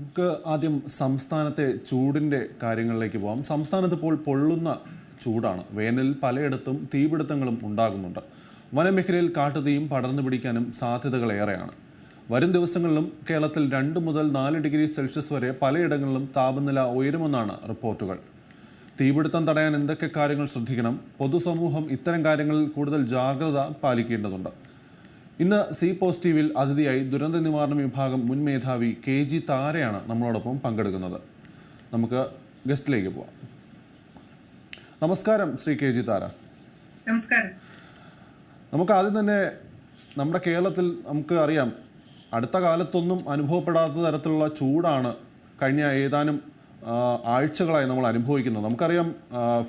നമുക്ക് ആദ്യം സംസ്ഥാനത്തെ ചൂടിന്റെ കാര്യങ്ങളിലേക്ക് പോകാം സംസ്ഥാനത്ത് ഇപ്പോൾ പൊള്ളുന്ന ചൂടാണ്. വേനലിൽ പലയിടത്തും തീപിടുത്തങ്ങളും ഉണ്ടാകുന്നുണ്ട്. വനമേഖലയിൽ കാട്ടുതീയും പടർന്നു പിടിക്കാനും സാധ്യതകളേറെയാണ് വരും ദിവസങ്ങളിലും കേരളത്തിൽ രണ്ട് മുതൽ നാല് ഡിഗ്രി സെൽഷ്യസ് വരെ പലയിടങ്ങളിലും താപനില ഉയരുമെന്നാണ് റിപ്പോർട്ടുകൾ. തീപിടുത്തം തടയാൻ എന്തൊക്കെ കാര്യങ്ങൾ ശ്രദ്ധിക്കണം? പൊതുസമൂഹം ഇത്തരം കാര്യങ്ങളിൽ കൂടുതൽ ജാഗ്രത പാലിക്കേണ്ടതുണ്ട്. ഇന്ന് സി പോസിറ്റീവിൽ അതിഥിയായി ദുരന്ത നിവാരണ വിഭാഗം മുൻ മേധാവി കെ ജി താരയാണ് നമ്മളോടൊപ്പം പങ്കെടുക്കുന്നത്. നമുക്ക് ഗസ്റ്റിലേക്ക് പോവാം. നമസ്കാരം ശ്രീ കെ ജി താര. നമസ്കാരം. നമുക്ക് ആദ്യം തന്നെ നമ്മുടെ കേരളത്തിൽ നമുക്ക് അറിയാം അടുത്ത കാലത്തൊന്നും അനുഭവപ്പെടാത്ത തരത്തിലുള്ള ചൂടാണ് കഴിഞ്ഞ ഏതാനും ആഴ്ചകളായി നമ്മൾ അനുഭവിക്കുന്നത്. നമുക്കറിയാം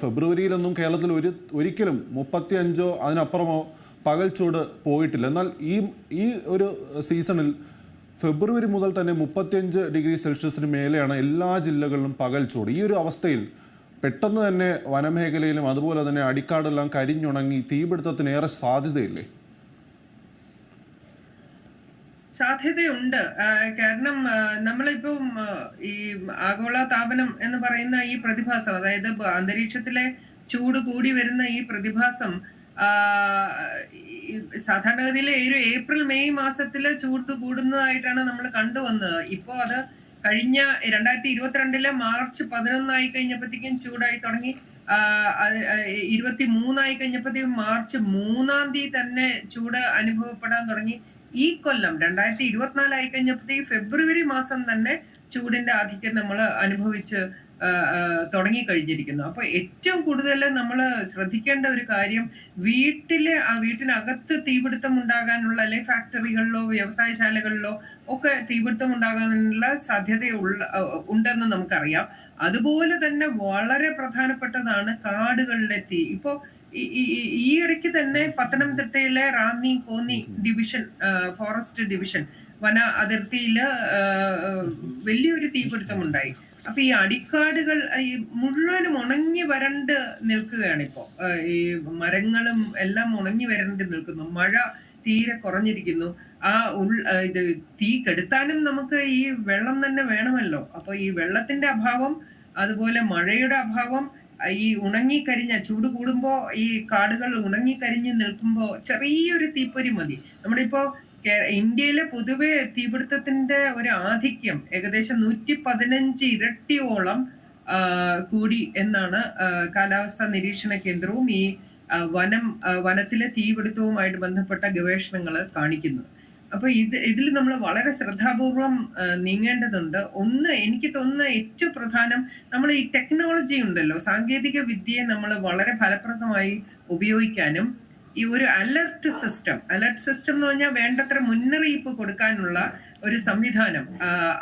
ഫെബ്രുവരിയിലൊന്നും കേരളത്തിൽ ഒരു ഒരിക്കലും മുപ്പത്തി അഞ്ചോ അതിനപ്പുറമോ പകൽ ചൂട് പോയിട്ടില്ല. എന്നാൽ ഈ ഈ ഒരു സീസണിൽ ഫെബ്രുവരി മുതൽ തന്നെ മുപ്പത്തിയഞ്ച് ഡിഗ്രി സെൽഷ്യസിന് മേലെയാണ് എല്ലാ ജില്ലകളിലും പകൽ ചൂട്. ഈ ഒരു അവസ്ഥയിൽ പെട്ടെന്ന് തന്നെ വനമേഖലയിലും അതുപോലെ തന്നെ അടിക്കാടെല്ലാം കരിഞ്ഞുണങ്ങി തീപിടുത്തത്തിന് ഏറെ സാധ്യതയില്ലേ? സാധ്യതയുണ്ട്. കാരണം നമ്മളിപ്പം ഈ ആഗോള താപനം എന്ന് പറയുന്ന ഈ പ്രതിഭാസം അതായത് അന്തരീക്ഷത്തിലെ ചൂട് കൂടി വരുന്ന ഈ പ്രതിഭാസം സാധാരണഗതിയിൽ ഒരു ഏപ്രിൽ മെയ് മാസത്തിൽ ചൂട് കൂടുന്നതായിട്ടാണ് നമ്മൾ കണ്ടുവന്നത്. ഇപ്പോൾ അത് കഴിഞ്ഞ രണ്ടായിരത്തി ഇരുപത്തിരണ്ടിലെ മാർച്ച് പതിനൊന്നായി കഴിഞ്ഞപ്പോഴത്തേക്കും ചൂടായി തുടങ്ങി. ഇരുപത്തി മൂന്നായി കഴിഞ്ഞപ്പോഴത്തേക്കും മാർച്ച് മൂന്നാം തീയതി തന്നെ ചൂട് അനുഭവപ്പെടാൻ തുടങ്ങി. ഈ കൊല്ലം രണ്ടായിരത്തി ഇരുപത്തിനാലായി കഴിഞ്ഞപ്പോഴത്തേക്ക് ഫെബ്രുവരി മാസം തന്നെ ചൂടിന്റെ ആധിക്യം നമ്മൾ അനുഭവിച്ച് തുടങ്ങിക്കഴിഞ്ഞിരിക്കുന്നു. അപ്പൊ ഏറ്റവും കൂടുതൽ നമ്മൾ ശ്രദ്ധിക്കേണ്ട ഒരു കാര്യം വീട്ടിലെ ആ വീട്ടിനകത്ത് തീപിടുത്തം ഉണ്ടാകാനുള്ള അല്ലെങ്കിൽ ഫാക്ടറികളിലോ വ്യവസായശാലകളിലോ ഒക്കെ തീപിടുത്തം ഉണ്ടാകാനുള്ള സാധ്യതയുള്ള ഉണ്ടെന്ന് നമുക്കറിയാം. അതുപോലെ തന്നെ വളരെ പ്രധാനപ്പെട്ടതാണ് കാടുകളിലെ തീ. ഇപ്പോ ഈ ഇടയ്ക്ക് തന്നെ പത്തനംതിട്ടയിലെ Ranni Konni division forest division വന അതിർത്തിയിൽ വലിയൊരു തീപിടുത്തം ഉണ്ടായി അപ്പൊ ഈ അടിക്കാടുകൾ ഈ മുഴുവനും ഉണങ്ങി വരണ്ട് നിൽക്കുകയാണ് ഇപ്പോ ഈ മരങ്ങളും എല്ലാം ഉണങ്ങി വരണ്ട് നിൽക്കുന്നു. മഴ തീരെ കുറഞ്ഞിരിക്കുന്നു. ആ ഉൾ ഇത് തീ കെടുത്താനും നമുക്ക് ഈ വെള്ളം തന്നെ വേണമല്ലോ. അപ്പൊ ഈ വെള്ളത്തിന്റെ അഭാവം അതുപോലെ മഴയുടെ അഭാവം ഈ ഉണങ്ങിക്കരിഞ്ഞ ചൂട് കൂടുമ്പോ ഈ കാടുകൾ ഉണങ്ങിക്കരിഞ്ഞ് നിൽക്കുമ്പോ ചെറിയൊരു തീപ്പൊരി മതി. നമ്മളിപ്പോ ഇന്ത്യയിലെ പൊതുവെ തീപിടുത്തത്തിന്റെ ഒരു ആധിക്യം ഏകദേശം നൂറ്റി പതിനഞ്ച് ഇരട്ടിയോളം കൂടി എന്നാണ് കാലാവസ്ഥാ നിരീക്ഷണ കേന്ദ്രവും ഈ വനം വനത്തിലെ തീപിടുത്തവുമായിട്ട് ബന്ധപ്പെട്ട ഗവേഷണങ്ങൾ കാണിക്കുന്നത് അപ്പൊ ഇത് ഇതിൽ നമ്മൾ വളരെ ശ്രദ്ധാപൂർവം നീങ്ങേണ്ടതുണ്ട്. ഒന്ന് എനിക്ക് തോന്നുന്ന ഏറ്റവും പ്രധാനം നമ്മൾ ഈ ടെക്നോളജി ഉണ്ടല്ലോ സാങ്കേതിക വിദ്യയെ നമ്മൾ വളരെ ഫലപ്രദമായി ഉപയോഗിക്കാനും ഈ ഒരു അലർട്ട് സിസ്റ്റം. അലർട്ട് സിസ്റ്റം എന്ന് പറഞ്ഞാൽ വേണ്ടത്ര മുന്നറിയിപ്പ് കൊടുക്കാനുള്ള ഒരു സംവിധാനം.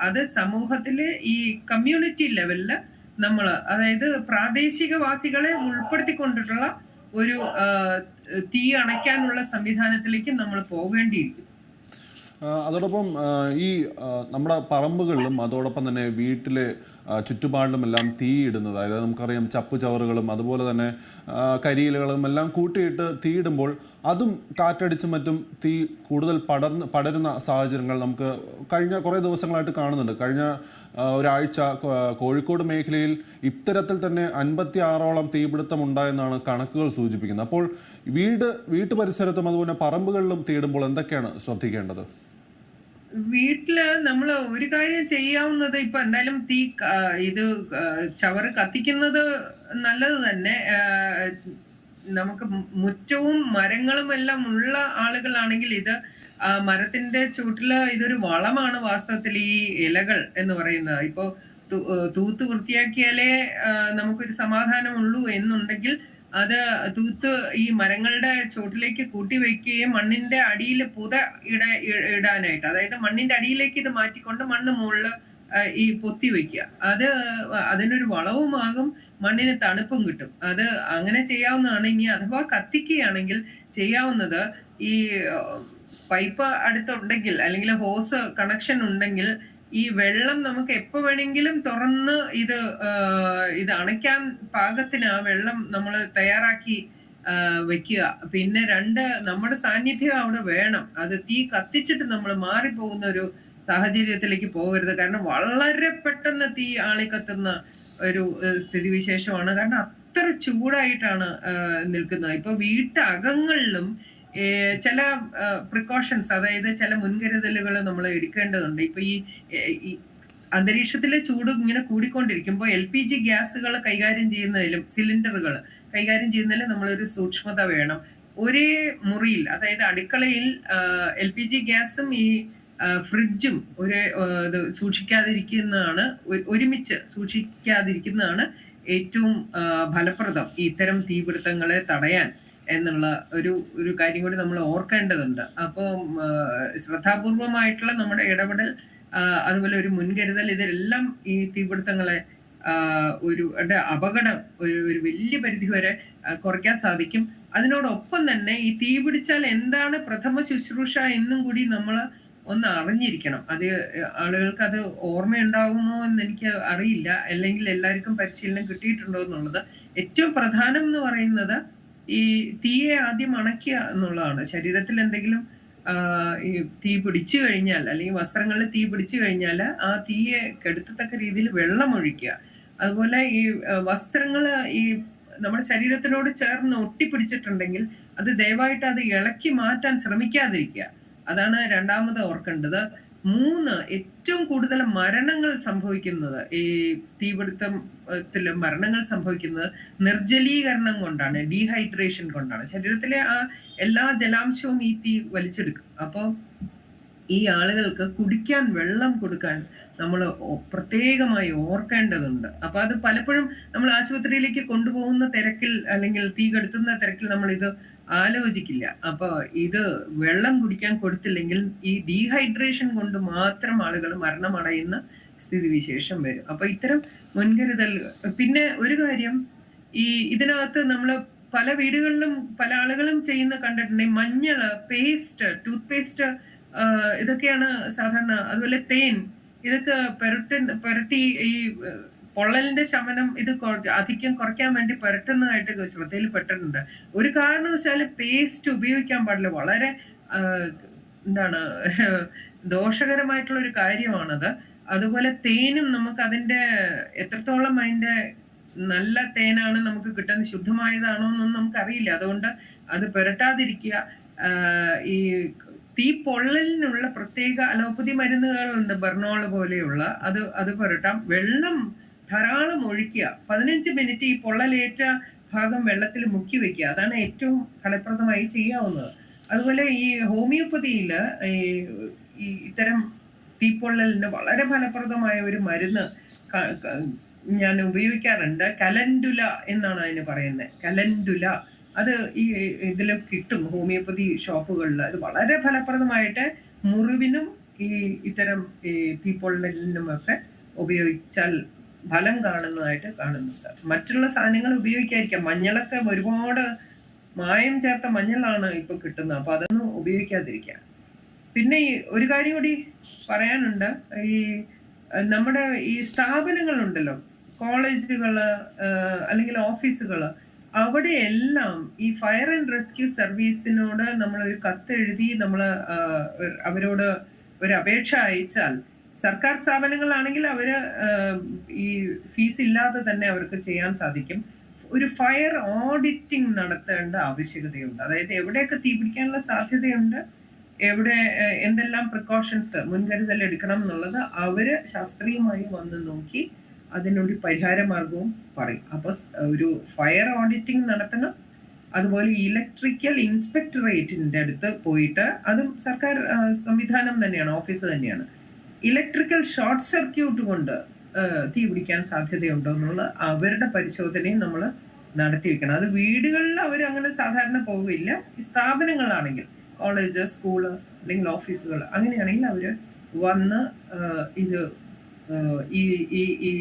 അത് സമൂഹത്തിൽ ഈ കമ്മ്യൂണിറ്റി ലെവലിൽ നമ്മൾ അതായത് പ്രാദേശികവാസികളെ ഉൾപ്പെടുത്തിക്കൊണ്ടിട്ടുള്ള ഒരു തീ അണയ്ക്കാനുള്ള സംവിധാനത്തിലേക്ക് നമ്മൾ പോകേണ്ടിയിരിക്കും അതോടൊപ്പം ഈ നമ്മുടെ പറമ്പുകളിലും അതോടൊപ്പം തന്നെ വീട്ടിലെ ചുറ്റുപാടിലും ചുറ്റുപാടിലുമെല്ലാം തീയിടുന്നത് അതായത് നമുക്കറിയാം ചപ്പ് ചവറുകളും അതുപോലെ തന്നെ കരിയിലുകളും എല്ലാം കൂട്ടിയിട്ട് തീയിടുമ്പോൾ അതും കാറ്റടിച്ചും മറ്റും തീ കൂടുതൽ പടർന്ന് പടരുന്ന സാഹചര്യങ്ങൾ നമുക്ക് കഴിഞ്ഞ കുറേ ദിവസങ്ങളായിട്ട് കാണുന്നുണ്ട്. കഴിഞ്ഞ ഒരാഴ്ച കോഴിക്കോട് മേഖലയിൽ ഇത്തരത്തിൽ തന്നെ അൻപത്തി ആറോളം തീപിടുത്തം ഉണ്ടായെന്നാണ് കണക്കുകൾ സൂചിപ്പിക്കുന്നത്. അപ്പോൾ വീട് വീട്ടു പരിസരത്തും അതുപോലെ പറമ്പുകളിലും തീയിടുമ്പോൾ എന്തൊക്കെയാണ് ശ്രദ്ധിക്കേണ്ടത്? വീട്ടിൽ നമ്മൾ ഒരു കാര്യം ചെയ്യാവുന്നത് ഇപ്പൊ എന്തായാലും തീ ഇത് ചവറ് കത്തിക്കുന്നത് നല്ലത് തന്നെ. നമുക്ക് മുറ്റവും മരങ്ങളും എല്ലാം ഉള്ള ആളുകളാണെങ്കിൽ ഇത് മരത്തിന്റെ ചൂട്ടിൽ ഇതൊരു വളമാണ് വാസ്തവത്തിൽ ഈ ഇലകൾ എന്ന് പറയുന്നത്. ഇപ്പോ തു- ഏ, തൂത്ത് വൃത്തിയാക്കിയാലേ നമുക്കൊരു സമാധാനമുള്ളൂ എന്നുണ്ടെങ്കിൽ അത് തൂത്ത് ഈ മരങ്ങളുടെ ചോട്ടിലേക്ക് കൂട്ടി വെക്കുകയും മണ്ണിന്റെ അടിയിൽ പുത ഇട ഇടാനായിട്ട്. അതായത് മണ്ണിന്റെ അടിയിലേക്ക് ഇത് മാറ്റിക്കൊണ്ട് മണ്ണ് മുകളിൽ ഈ പൊത്തി വെക്കുക. അത് അതിനൊരു വളവുമാകും മണ്ണിന് തണുപ്പും കിട്ടും. അത് അങ്ങനെ ചെയ്യാവുന്നതാണ് ഇനി. അഥവാ കത്തിക്കുകയാണെങ്കിൽ ചെയ്യാവുന്നത് ഈ പൈപ്പ് അടുത്തുണ്ടെങ്കിൽ അല്ലെങ്കിൽ ഹോസ് കണക്ഷൻ ഉണ്ടെങ്കിൽ ഈ വെള്ളം നമുക്ക് എപ്പോ വേണമെങ്കിലും തുറന്ന് ഇത് ഇത് അണയ്ക്കാൻ പാകത്തിന് ആ വെള്ളം നമ്മൾ തയ്യാറാക്കി വെക്കുക. പിന്നെ രണ്ട് നമ്മുടെ സാന്നിധ്യം അവിടെ വേണം. അത് തീ കത്തിച്ചിട്ട് നമ്മൾ മാറിപ്പോകുന്ന ഒരു സാഹചര്യത്തിലേക്ക് പോകരുത്. കാരണം വളരെ പെട്ടെന്ന് തീ ആളിക്കത്തുന്ന ഒരു സ്ഥിതിവിശേഷമാണ്. കാരണം അത്ര ചൂടായിട്ടാണ് നിൽക്കുന്നത്. ഇപ്പൊ വീട്ടകങ്ങളിലും ചില പ്രിക്കോഷൻസ് അതായത് ചില മുൻകരുതലുകൾ നമ്മൾ എടുക്കേണ്ടതുണ്ട്. ഇപ്പൊ ഈ അന്തരീക്ഷത്തിലെ ചൂട് ഇങ്ങനെ കൂടിക്കൊണ്ടിരിക്കുമ്പോൾ എൽ പി ജി ഗ്യാസുകൾ കൈകാര്യം ചെയ്യുന്നതിലും സിലിണ്ടറുകൾ കൈകാര്യം ചെയ്യുന്നതിലും നമ്മളൊരു സൂക്ഷ്മത വേണം. ഒരേ മുറിയിൽ അതായത് അടുക്കളയിൽ എൽ പി ജി ഗ്യാസും ഈ ഫ്രിഡ്ജും ഒരേ സൂക്ഷിക്കാതിരിക്കുന്നതാണ് ഒരുമിച്ച് സൂക്ഷിക്കാതിരിക്കുന്നതാണ് ഏറ്റവും ഫലപ്രദം. ഇത്തരം തീപിടുത്തങ്ങളെ തടയാൻ. എന്നുള്ള ഒരു ഒരു കാര്യം കൂടി നമ്മൾ ഓർക്കേണ്ടതുണ്ട്. അപ്പോൾ ശ്രദ്ധാപൂർവമായിട്ടുള്ള നമ്മുടെ ഇടപെടൽ അതുപോലെ ഒരു മുൻകരുതൽ ഇതെല്ലാം ഈ തീപിടുത്തങ്ങളെ ഒരു അപകടം ഒരു ഒരു വലിയ പരിധി വരെ കുറയ്ക്കാൻ സാധിക്കും. അതിനോടൊപ്പം തന്നെ ഈ തീ പിടിച്ചാൽ എന്താണ് പ്രഥമ ശുശ്രൂഷ എന്നും കൂടി നമ്മൾ ഒന്ന് അറിഞ്ഞിരിക്കണം. അത് ആളുകൾക്ക് അത് ഓർമ്മയുണ്ടാകുമോ എന്ന് എനിക്ക് അറിയില്ല. അല്ലെങ്കിൽ എല്ലാവർക്കും പരിശീലനം കിട്ടിയിട്ടുണ്ടോ എന്നുള്ളത്. ഏറ്റവും പ്രധാനം എന്ന് പറയുന്നത് ഈ തീയെ ആദ്യം അണയ്ക്കുക എന്നുള്ളതാണ്. ശരീരത്തിൽ എന്തെങ്കിലും ഈ തീ പിടിച്ചു കഴിഞ്ഞാൽ അല്ലെങ്കിൽ വസ്ത്രങ്ങളിൽ തീ പിടിച്ചു കഴിഞ്ഞാൽ ആ തീയെ കെടുത്തത്തക്ക രീതിയിൽ വെള്ളം ഒഴിക്കുക. അതുപോലെ ഈ വസ്ത്രങ്ങൾ ഈ നമ്മുടെ ശരീരത്തിനോട് ചേർന്ന് ഒട്ടിപ്പിടിച്ചിട്ടുണ്ടെങ്കിൽ അത് ദയവായിട്ട് അത് ഇളക്കി മാറ്റാൻ ശ്രമിക്കാതിരിക്കുക. അതാണ് രണ്ടാമത് ഓർക്കേണ്ടത്. മൂന്ന് ഏറ്റവും കൂടുതൽ മരണങ്ങൾ സംഭവിക്കുന്നത് ഈ തീപിടുത്തത്തിൽ മരണങ്ങൾ സംഭവിക്കുന്നത് നിർജലീകരണം കൊണ്ടാണ് ഡീഹൈഡ്രേഷൻ കൊണ്ടാണ്. ശരീരത്തിലെ ആ എല്ലാ ജലാംശവും ഈ തീ വലിച്ചെടുക്കും. അപ്പോൾ ഈ ആളുകൾക്ക് കുടിക്കാൻ വെള്ളം കൊടുക്കാൻ നമ്മൾ പ്രത്യേകമായി ഓർക്കേണ്ടതുണ്ട്. അപ്പോൾ അത് പലപ്പോഴും നമ്മൾ ആശുപത്രിയിലേക്ക് കൊണ്ടുപോകുന്ന തിരക്കിൽ അല്ലെങ്കിൽ തീ കെടുത്തുന്ന തിരക്കിൽ നമ്മൾ ഇത് ആലോചിക്കില്ല. അപ്പൊ ഇത് വെള്ളം കുടിക്കാൻ കൊടുത്തില്ലെങ്കിൽ ഈ ഡീഹൈഡ്രേഷൻ കൊണ്ട് മാത്രം ആളുകൾ മരണമടയുന്ന സ്ഥിതിവിശേഷം വരും. അപ്പൊ ഇത്തരം മുൻകരുതൽ പിന്നെ ഒരു കാര്യം ഈ ഇതിനകത്ത് നമ്മൾ പല വീടുകളിലും പല ആളുകളും ചെയ്യുന്ന കണ്ടിട്ടുണ്ട് മഞ്ഞൾ പേസ്റ്റ് ടൂത്ത് പേസ്റ്റ് ഇതൊക്കെയാണ് സാധാരണ അതുപോലെ തേൻ ഇതൊക്കെ പെരട്ടി പെരട്ടി ഈ പൊള്ളലിന്റെ ശമനം ഇത് അധികം കുറയ്ക്കാൻ വേണ്ടി പുരട്ടുന്നതായിട്ട് ശ്രദ്ധയിൽ പെട്ടിട്ടുണ്ട്. ഒരു കാരണവശാലും പേസ്റ്റ് ഉപയോഗിക്കാൻ പാടില്ല. വളരെ എന്താണ് ദോഷകരമായിട്ടുള്ള ഒരു കാര്യമാണത്. അതുപോലെ തേനും നമുക്ക് അതിന്റെ എത്രത്തോളം അതിന്റെ നല്ല തേനാണ് നമുക്ക് കിട്ടുന്നത് ശുദ്ധമായതാണോ എന്നൊന്നും നമുക്കറിയില്ല. അതുകൊണ്ട് അത് പുരട്ടാതിരിക്കുക. ഈ തീ പൊള്ളലിനുള്ള പ്രത്യേക അലോപ്പതി മരുന്നുകളുണ്ട് ബെർണോൾ പോലെയുള്ള. അത് അത് പുരട്ടാം. വെള്ളം ധാരാളം ഒഴിക്കുക. പതിനഞ്ച് മിനിറ്റ് ഈ പൊള്ളലേറ്റ ഭാഗം വെള്ളത്തിൽ മുക്കി വെക്കുക. അതാണ് ഏറ്റവും ഫലപ്രദമായി ചെയ്യാവുന്നത്. അതുപോലെ ഈ ഹോമിയോപ്പതിയിൽ ഈ ഇത്തരം തീപ്പൊള്ളലിന് വളരെ ഫലപ്രദമായ ഒരു മരുന്ന് ഞാൻ ഉപയോഗിക്കാറുണ്ട്. കലൻഡുല എന്നാണ് അതിന് പറയുന്നത്. കലൻഡുല. അത് ഈ ഇതിൽ കിട്ടും ഹോമിയോപ്പതി ഷോപ്പുകളിൽ. അത് വളരെ ഫലപ്രദമായിട്ട് മുറിവിനും ഈ ഇത്തരം ഈ തീപ്പൊള്ളലിനും ഒക്കെ ഉപയോഗിച്ചാൽ ഫലം കാണുന്നതായിട്ട് കാണുന്നുണ്ട്. മറ്റുള്ള സാധനങ്ങൾ ഉപയോഗിക്കാതിരിക്കാം. മഞ്ഞളൊക്കെ ഒരുപാട് മായം ചേർത്ത മഞ്ഞളാണ് ഇപ്പൊ കിട്ടുന്നത്. അപ്പൊ അതൊന്നും ഉപയോഗിക്കാതിരിക്കാം. പിന്നെ ഈ ഒരു കാര്യം കൂടി പറയാനുണ്ട്. ഈ നമ്മുടെ ഈ സ്ഥാപനങ്ങളുണ്ടല്ലോ. കോളേജുകൾ അല്ലെങ്കിൽ ഓഫീസുകൾ അവിടെയെല്ലാം ഈ ഫയർ ആൻഡ് റെസ്ക്യൂ സർവീസിനോട് നമ്മൾ ഒരു കത്തെഴുതി നമ്മൾ അവരോട് ഒരു അപേക്ഷ അയച്ചാൽ സർക്കാർ സ്ഥാപനങ്ങളാണെങ്കിൽ അവർ ഈ ഫീസ് ഇല്ലാതെ തന്നെ അവർക്ക് ചെയ്യാൻ സാധിക്കും. ഒരു ഫയർ ഓഡിറ്റിംഗ് നടത്തേണ്ട ആവശ്യകതയുണ്ട്. അതായത് എവിടെയൊക്കെ തീ പിടിക്കാനുള്ള സാധ്യതയുണ്ട് എവിടെ എന്തെല്ലാം പ്രിക്കോഷൻസ് മുൻകരുതൽ എടുക്കണം എന്നുള്ളത് അവർ ശാസ്ത്രീയമായി വന്ന് നോക്കി അതിനൊരു പരിഹാര മാർഗവും പറയും. അപ്പൊ ഒരു ഫയർ ഓഡിറ്റിംഗ് നടത്തണം അതുപോലെ ഇലക്ട്രിക്കൽ ഇൻസ്പെക്ടറേറ്റിന്റെ അടുത്ത് പോയിട്ട് അതും സർക്കാർ സംവിധാനം തന്നെയാണ് ഓഫീസ് തന്നെയാണ്. ഇലക്ട്രിക്കൽ ഷോർട്ട് സർക്യൂട്ട് കൊണ്ട് തീ പിടിക്കാൻ സാധ്യതയുണ്ടോ എന്നുള്ള അവരുടെ പരിശോധനയും നമ്മൾ നടത്തി വെക്കണം അത് വീടുകളിൽ അവർ അങ്ങനെ സാധാരണ പോവില്ല. സ്ഥാപനങ്ങളാണെങ്കിൽ കോളേജ് സ്കൂൾ അല്ലെങ്കിൽ ഓഫീസുകൾ അങ്ങനെയാണെങ്കിൽ അവർ വന്ന് ഇത് ഈ ഈ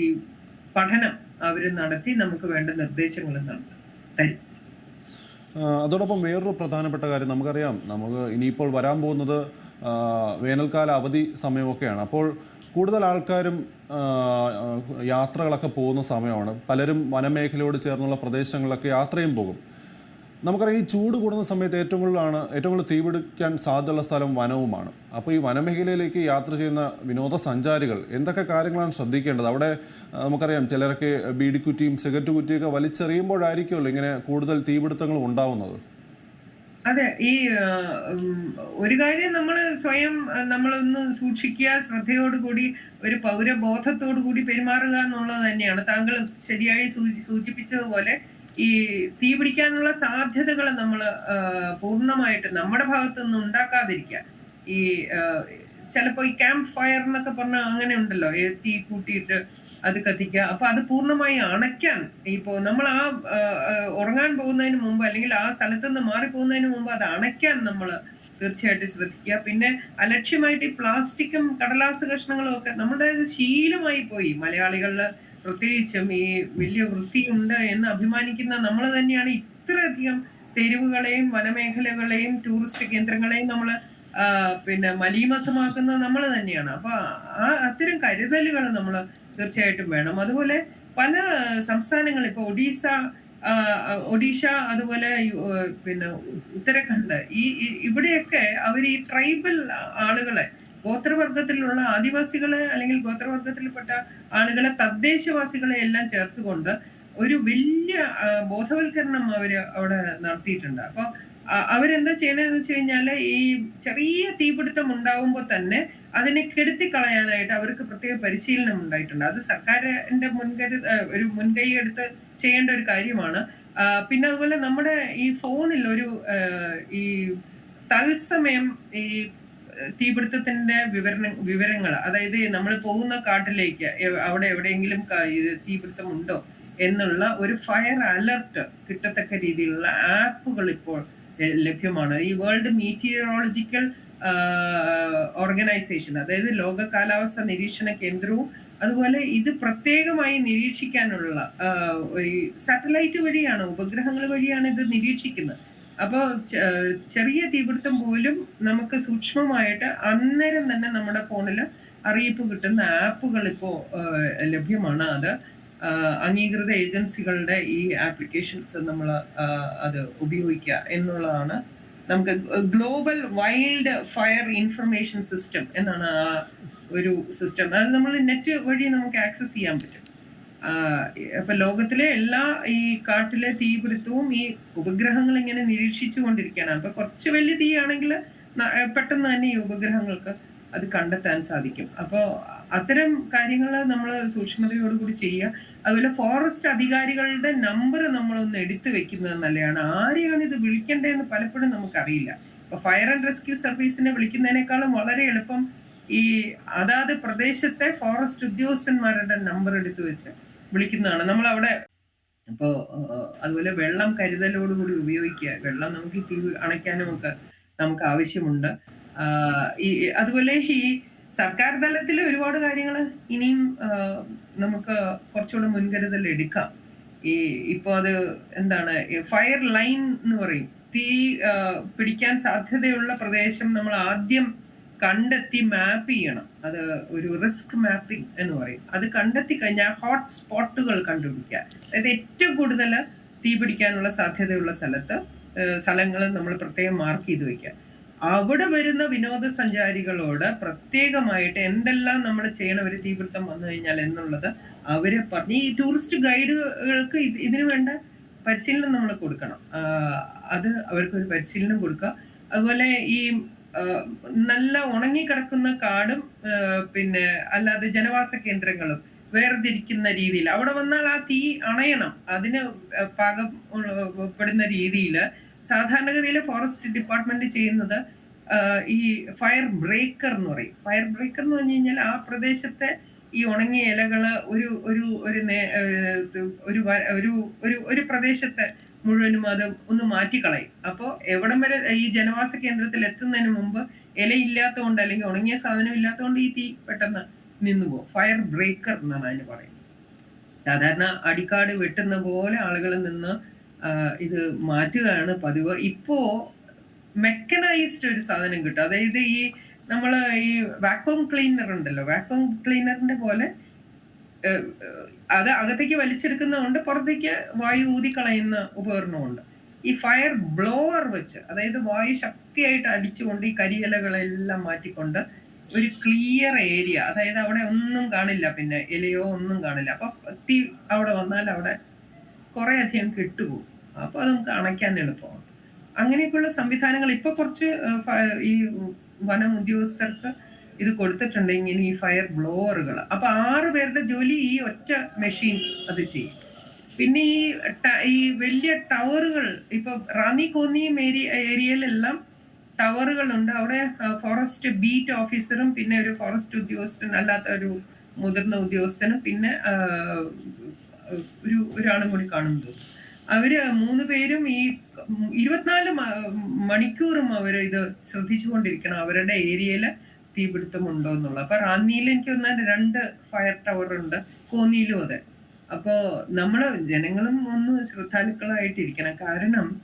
പഠനം അവർ നടത്തി നമുക്ക് വേണ്ട നിർദ്ദേശങ്ങൾ നടത്തും തരും. അതോടൊപ്പം വേറൊരു പ്രധാനപ്പെട്ട കാര്യം നമുക്കറിയാം. നമുക്ക് ഇനിയിപ്പോൾ വരാൻ പോകുന്നത് വേനൽക്കാല അവധി സമയമൊക്കെയാണ്. അപ്പോൾ കൂടുതൽ ആൾക്കാരും യാത്രകളൊക്കെ പോകുന്ന സമയമാണ്. പലരും വനമേഖലയോട് ചേർന്നുള്ള പ്രദേശങ്ങളിലൊക്കെ യാത്രയും പോകും. നമുക്കറിയാം ഈ ചൂട് കൂടുന്ന സമയത്ത് ഏറ്റവും കൂടുതലാണ് ഏറ്റവും കൂടുതൽ തീപിടിക്കാൻ സാധ്യതയുള്ള സ്ഥലം വനവുമാണ്. അപ്പോൾ ഈ വനമേഖലയിലേക്ക് യാത്ര ചെയ്യുന്ന വിനോദസഞ്ചാരികൾ എന്തൊക്കെ കാര്യങ്ങളാണ് ശ്രദ്ധിക്കേണ്ടത്? അവിടെ നമുക്കറിയാം ചിലരൊക്കെ ബീഡിക്കുറ്റിയും സിഗരറ്റ് കുറ്റിയൊക്കെ വലിച്ചെറിയുമ്പോഴായിരിക്കുമല്ലോ ഇങ്ങനെ കൂടുതൽ തീപിടുത്തങ്ങൾ ഉണ്ടാവുന്നത്. അതെ ഈ ഒരു കാര്യം നമ്മൾ സ്വയം നമ്മളൊന്ന് സൂക്ഷിക്കുക ശ്രദ്ധയോടുകൂടി ഒരു പൗരബോധത്തോടു കൂടി പെരുമാറുക എന്നുള്ളത് തന്നെയാണ്. താങ്കൾ ശരിയായി സൂചി- സൂചിപ്പിച്ചതുപോലെ ഈ തീ പിടിക്കാനുള്ള സാധ്യതകൾ നമ്മൾ പൂർണമായിട്ട് നമ്മുടെ ഭാഗത്തു നിന്ന് ഉണ്ടാക്കാതിരിക്കുക ഈ ചിലപ്പോൾ ഈ ക്യാമ്പ് ഫയർ എന്നൊക്കെ പറഞ്ഞാൽ അങ്ങനെ ഉണ്ടല്ലോ. തീ കൂട്ടിയിട്ട് അത് കത്തിക്കുക അപ്പൊ അത് പൂർണമായി അണയ്ക്കാൻ. ഇപ്പോ നമ്മൾ ആ ഉറങ്ങാൻ പോകുന്നതിന് മുമ്പ് അല്ലെങ്കിൽ ആ സ്ഥലത്ത് നിന്ന് മാറിപ്പോകുന്നതിന് മുമ്പ് അത് അണയ്ക്കാൻ നമ്മൾ തീർച്ചയായിട്ടും ശ്രദ്ധിക്കുക. പിന്നെ അലക്ഷ്യമായിട്ട് ഈ പ്ലാസ്റ്റിക്കും കടലാസ് കഷ്ണങ്ങളും ഒക്കെ നമ്മുടെ ശീലമായി പോയി മലയാളികളിൽ പ്രത്യേകിച്ചും ഈ വലിയ വൃത്തിയുണ്ട് എന്ന് അഭിമാനിക്കുന്ന നമ്മൾ തന്നെയാണ് ഇത്രയധികം തെരുവുകളെയും വനമേഖലകളെയും ടൂറിസ്റ്റ് കേന്ദ്രങ്ങളെയും നമ്മൾ പിന്നെ മലീമസമാക്കുന്നത് നമ്മൾ തന്നെയാണ്. അപ്പൊ ആ അത്തരം കരുതലുകൾ നമ്മൾ തീർച്ചയായിട്ടും വേണം. അതുപോലെ പല സംസ്ഥാനങ്ങൾ ഇപ്പൊ ഒഡീസ ഒഡീഷ അതുപോലെ പിന്നെ ഉത്തരാഖണ്ഡ് ഈ- ഇവിടെയൊക്കെ അവർ ഈ ട്രൈബൽ ആളുകളെ ഗോത്രവർഗത്തിലുള്ള ആദിവാസികളെ അല്ലെങ്കിൽ ഗോത്രവർഗത്തിൽപ്പെട്ട ആളുകളെ തദ്ദേശവാസികളെ എല്ലാം ചേർത്തുകൊണ്ട് ഒരു വലിയ ബോധവൽക്കരണം അവർ അവിടെ നടത്തിയിട്ടുണ്ട്. അപ്പൊ അവരെന്താ ചെയ്യണതെന്ന് വെച്ച് കഴിഞ്ഞാൽ ഈ ചെറിയ തീപിടുത്തം ഉണ്ടാകുമ്പോൾ തന്നെ അതിനെ കെടുത്തി കളയാനായിട്ട് അവർക്ക് പ്രത്യേക പരിശീലനം ഉണ്ടായിട്ടുണ്ട്. അത് സർക്കാരിന്റെ മുൻകരു ഒരു മുൻകൈ എടുത്ത് ചെയ്യേണ്ട ഒരു കാര്യമാണ്. പിന്നെ അതുപോലെ നമ്മുടെ ഈ ഫോണിൽ ഒരു ഈ തത്സമയം ഈ തീപിടുത്തത്തിന്റെ വിവരണ വിവരങ്ങൾ അതായത് നമ്മൾ പോകുന്ന കാട്ടിലേക്ക് അവിടെ എവിടെയെങ്കിലും തീപിടുത്തം ഉണ്ടോ എന്നുള്ള ഒരു ഫയർ അലർട്ട് കിട്ടത്തക്ക രീതിയിലുള്ള ആപ്പുകൾ ഇപ്പോൾ ലഭ്യമാണ്. ഈ വേൾഡ് മീറ്റിയോളജിക്കൽ ഓർഗനൈസേഷൻ അതായത് ലോക കാലാവസ്ഥ നിരീക്ഷണ കേന്ദ്രവും അതുപോലെ ഇത് പ്രത്യേകമായി നിരീക്ഷിക്കാനുള്ള സാറ്റലൈറ്റ് വഴിയാണ് ഉപഗ്രഹങ്ങൾ വഴിയാണ് ഇത് നിരീക്ഷിക്കുന്നത്. അപ്പോൾ ചെറിയ തീപിടുത്തം പോലും നമുക്ക് സൂക്ഷ്മമായിട്ട് അന്നേരം തന്നെ നമ്മുടെ ഫോണിൽ അറിയിപ്പ് കിട്ടുന്ന ആപ്പുകൾ ഇപ്പോൾ ലഭ്യമാണ് അത്. അംഗീകൃത ഏജൻസികളുടെ ഈ ആപ്ലിക്കേഷൻസ് നമ്മൾ അത് ഉപയോഗിക്കുക എന്നുള്ളതാണ്. നമുക്ക് global wild fire information system എന്നാണ് ആ ഒരു സിസ്റ്റം. അത് നമ്മൾ നെറ്റ് വഴി നമുക്ക് ആക്സസ് ചെയ്യാൻ പറ്റും. അപ്പൊ ലോകത്തിലെ എല്ലാ ഈ കാട്ടിലെ തീപിടുത്തവും ഈ ഉപഗ്രഹങ്ങൾ ഇങ്ങനെ നിരീക്ഷിച്ചു കൊണ്ടിരിക്കുകയാണ്. അപ്പൊ കുറച്ച് വലിയ തീയാണെങ്കിൽ പെട്ടെന്ന് തന്നെ ഈ ഉപഗ്രഹങ്ങൾക്ക് അത് കണ്ടെത്താൻ സാധിക്കും. അപ്പോൾ അത്തരം കാര്യങ്ങൾ നമ്മൾ സൂക്ഷ്മതയോടുകൂടി ചെയ്യുക. അതുപോലെ ഫോറസ്റ്റ് അധികാരികളുടെ നമ്പർ നമ്മളൊന്ന് എടുത്തു വെക്കുന്നത് നല്ലതാണ്. ആരെയാണ് ഇത് വിളിക്കേണ്ടതെന്ന് പലപ്പോഴും നമുക്കറിയില്ല. ഇപ്പൊ ഫയർ ആൻഡ് റെസ്ക്യൂ സർവീസിനെ വിളിക്കുന്നതിനേക്കാളും വളരെ എളുപ്പം ഈ അതാത് പ്രദേശത്തെ ഫോറസ്റ്റ് ഉദ്യോഗസ്ഥന്മാരുടെ നമ്പർ എടുത്തു വെച്ച് വിളിക്കുന്നതാണ്. നമ്മൾ അവിടെ ഇപ്പോ അതുപോലെ വെള്ളം കരുതലോടുകൂടി ഉപയോഗിക്കുക. വെള്ളം നമുക്ക് തീ അണയ്ക്കാനും ഒക്കെ നമുക്ക് ആവശ്യമുണ്ട്. ഈ അതുപോലെ ഈ സർക്കാർ തലത്തിൽ ഒരുപാട് കാര്യങ്ങൾ ഇനിയും നമുക്ക് കുറച്ചുകൂടെ മുൻകരുതൽ എടുക്കാം. ഈ ഇപ്പോൾ അത് എന്താണ് ഫയർ ലൈൻ എന്ന് പറയും. തീ പിടിക്കാൻ സാധ്യതയുള്ള പ്രദേശം നമ്മൾ ആദ്യം കണ്ടെത്തി മാപ്പ് ചെയ്യണം. അത് ഒരു റിസ്ക് മാപ്പിംഗ് എന്ന് പറയും. അത് കണ്ടെത്തി കഴിഞ്ഞാൽ ഹോട്ട് സ്പോട്ടുകൾ കണ്ടുപിടിക്കുക. അതായത് ഏറ്റവും കൂടുതൽ തീ പിടിക്കാനുള്ള സാധ്യതയുള്ള സ്ഥലത്ത് സ്ഥലങ്ങൾ നമ്മൾ പ്രത്യേകം മാർക്ക് ചെയ്ത് വെക്കുക. അവിടെ വരുന്ന വിനോദസഞ്ചാരികളോട് പ്രത്യേകമായിട്ട് എന്തെല്ലാം നമ്മൾ ചെയ്യണം ഒരു തീപിടുത്തം വന്നു കഴിഞ്ഞാൽ എന്നുള്ളത് അവരെ പറഞ്ഞ് ഈ ടൂറിസ്റ്റ് ഗൈഡുകൾക്ക് ഇത് ഇതിനു വേണ്ട പരിശീലനം നമ്മൾ കൊടുക്കണം. അത് അവർക്ക് ഒരു പരിശീലനം കൊടുക്കുക. അതുപോലെ ഈ നല്ല ഉണങ്ങിക്കിടക്കുന്ന കാടും പിന്നെ അല്ലാതെ ജനവാസ കേന്ദ്രങ്ങളും വേർതിരിക്കുന്ന രീതിയിൽ. അവിടെ വന്നാൽ ആ തീ അണയണം. അതിന് പാകം പെടുന്ന രീതിയിൽ. സാധാരണഗതിയിൽ ഫോറസ്റ്റ് ഡിപ്പാർട്ട്മെന്റ് ചെയ്യുന്നത് ഈ ഫയർ ബ്രേക്കർ എന്ന് പറയും. ഫയർ ബ്രേക്കർ എന്ന് പറഞ്ഞു കഴിഞ്ഞാൽ ആ പ്രദേശത്തെ ഈ ഉണങ്ങിയ ഇലകൾ ഒരു ഒരു ഒരു ഒരു ഒരു പ്രദേശത്തെ മുഴുവനും അത് ഒന്ന് മാറ്റിക്കളയും. അപ്പോൾ എവിടം വരെ ഈ ജനവാസ കേന്ദ്രത്തിൽ എത്തുന്നതിന് മുമ്പ് ഇലയില്ലാത്തതുകൊണ്ട് അല്ലെങ്കിൽ ഉണങ്ങിയ സാധനം ഇല്ലാത്തതുകൊണ്ട് ഈ തീ പെട്ടെന്ന് നിന്നുപോകും ഫയർ ബ്രേക്കർ എന്നാണ് അതിന് പറയുന്നത്. സാധാരണ അടിക്കാട് വെട്ടുന്ന പോലെ ആളുകൾ നിന്ന് ഇത് മാറ്റുകയാണ് പതിവ്. ഇപ്പോ മെക്കനൈസ്ഡ് ഒരു സാധനം കിട്ടും. അതായത് ഈ നമ്മൾ ഈ വാക്വം ക്ലീനർ ഉണ്ടല്ലോ. വാക്വം ക്ലീനറിന്റെ പോലെ അത് അകത്തേക്ക് വലിച്ചെടുക്കുന്നതുകൊണ്ട് പുറത്തേക്ക് വായു ഊതിക്കളയുന്ന ഉപകരണമുണ്ട്. ഈ ഫയർ ബ്ലോവർ വെച്ച് അതായത് വായു ശക്തിയായിട്ട് അടിച്ചുകൊണ്ട് ഈ കരിയിലകളെല്ലാം മാറ്റിക്കൊണ്ട് ഒരു ക്ലിയർ ഏരിയ അതായത് അവിടെ ഒന്നും കാണില്ല പിന്നെ ഇലയോ ഒന്നും കാണില്ല. അപ്പൊ തീ അവിടെ വന്നാൽ അവിടെ കുറെ അധികം കെട്ടുപോകും. അപ്പൊ അത് നമുക്ക് അണയ്ക്കാൻ എളുപ്പമാണ്. അങ്ങനെയൊക്കെയുള്ള സംവിധാനങ്ങൾ ഇപ്പൊ കുറച്ച് ഈ വനം ഉദ്യോഗസ്ഥർക്ക് ഇത് കൊടുത്തിട്ടുണ്ട് ഈ ഫയർ ബ്ലോവറുകൾ അപ്പൊ ആറ് പേരുടെ ജോലി ഈ ഒറ്റ മെഷീൻ അത് ചെയ്യും. പിന്നെ ഈ ഈ വലിയ ടവറുകൾ ഇപ്പൊ റാന്നി കോന്നിയും ഏരിയ ഏരിയയിലെല്ലാം ടവറുകളുണ്ട് അവിടെ ഫോറസ്റ്റ് ബീറ്റ് ഓഫീസറും പിന്നെ ഒരു ഫോറസ്റ്റ് ഉദ്യോഗസ്ഥൻ അല്ലാത്ത ഒരു മുതിർന്ന ഉദ്യോഗസ്ഥനും പിന്നെ ഒരു ഒരാളും കൂടി കാണുന്നു അവർ മൂന്ന് പേരും ഈ ഇരുപത്തിനാല് മണിക്കൂറും അവർ ഇത് ശ്രദ്ധിച്ചുകൊണ്ടിരിക്കണം. അവരുടെ ഏരിയയിൽ തീപിടുത്തം ഉണ്ടോ എന്നുള്ളത്. അപ്പൊ റാന്നിയിൽ എനിക്ക് തോന്നുന്നത് രണ്ട് ഫയർ ടവർ ഉണ്ട്. കോന്നിയിലും അതെ. അപ്പോ നമ്മൾ ജനങ്ങളും ഒന്ന് ശ്രദ്ധാലുക്കളായിട്ടിരിക്കണം. കാരണം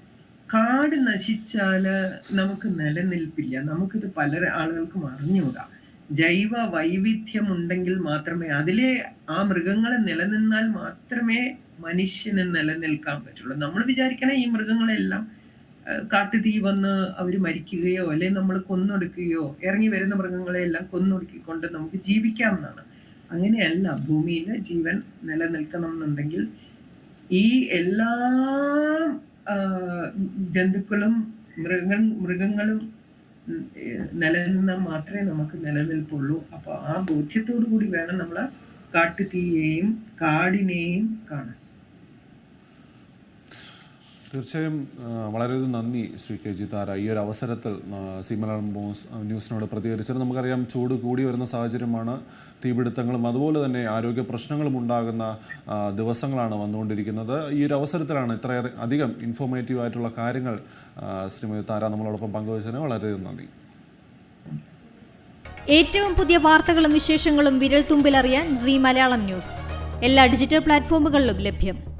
കാട് നശിച്ചാൽ നമുക്ക് നിലനിൽപ്പില്ല. നമുക്കിത് പല ആളുകൾക്കും അറിഞ്ഞുകൂടാ. ജൈവ വൈവിധ്യം ഉണ്ടെങ്കിൽ മാത്രമേ അതിലെ ആ മൃഗങ്ങൾ നിലനിന്നാൽ മാത്രമേ മനുഷ്യന് നിലനിൽക്കാൻ പറ്റുള്ളൂ. നമ്മൾ വിചാരിക്കണേ ഈ മൃഗങ്ങളെല്ലാം കാട്ടുതീ വന്ന് അവർ മരിക്കുകയോ അല്ലെ നമ്മൾ കൊന്നൊടുക്കുകയോ ഇറങ്ങി വരുന്ന മൃഗങ്ങളെല്ലാം കൊന്നൊടുക്കിക്കൊണ്ട് നമുക്ക് ജീവിക്കാമെന്നാണ് അങ്ങനെയല്ല ഭൂമിയിൽ ജീവൻ നിലനിൽക്കണം എന്നുണ്ടെങ്കിൽ ഈ എല്ലാ ജന്തുക്കളും മൃഗ മൃഗങ്ങളും നിലനിന്നാൽ മാത്രമേ നമുക്ക് നിലനിൽപ്പുള്ളൂ. അപ്പൊ ആ ബോധ്യത്തോടു കൂടി വേണം നമ്മൾ കാട്ടുതീയെയും കാടിനെയും കാണാൻ. തീർച്ചയായും വളരെ വളരെയധികം നന്ദി ശ്രീ കെ ജി താര. ഈ ഒരു അവസരത്തിൽ ആ, സി മലയാളം ന്യൂസ് ന്യൂസിനോട് പ്രതികരിച്ചത്. നമുക്കറിയാം ചൂട് കൂടി വരുന്ന സാഹചര്യമാണ് തീപിടുത്തങ്ങളും അതുപോലെ തന്നെ ആരോഗ്യ പ്രശ്നങ്ങളും ഉണ്ടാകുന്ന ദിവസങ്ങളാണ് വന്നുകൊണ്ടിരിക്കുന്നത്. ഈ ഒരു അവസരത്തിലാണ് ഇത്രയേറെ അധികം ഇൻഫോർമേറ്റീവ് ആയിട്ടുള്ള കാര്യങ്ങൾ ശ്രീമതി താര നമ്മളോടൊപ്പം പങ്കുവച്ചതിന് വളരെയധികം നന്ദി. ഏറ്റവും പുതിയ വാർത്തകളും വിശേഷങ്ങളും വിരൽ തുമ്പിലറിയാൻ സി മലയാളം ന്യൂസ്. എല്ലാ ഡിജിറ്റൽ പ്ലാറ്റ്ഫോമുകളിലും ലഭ്യം.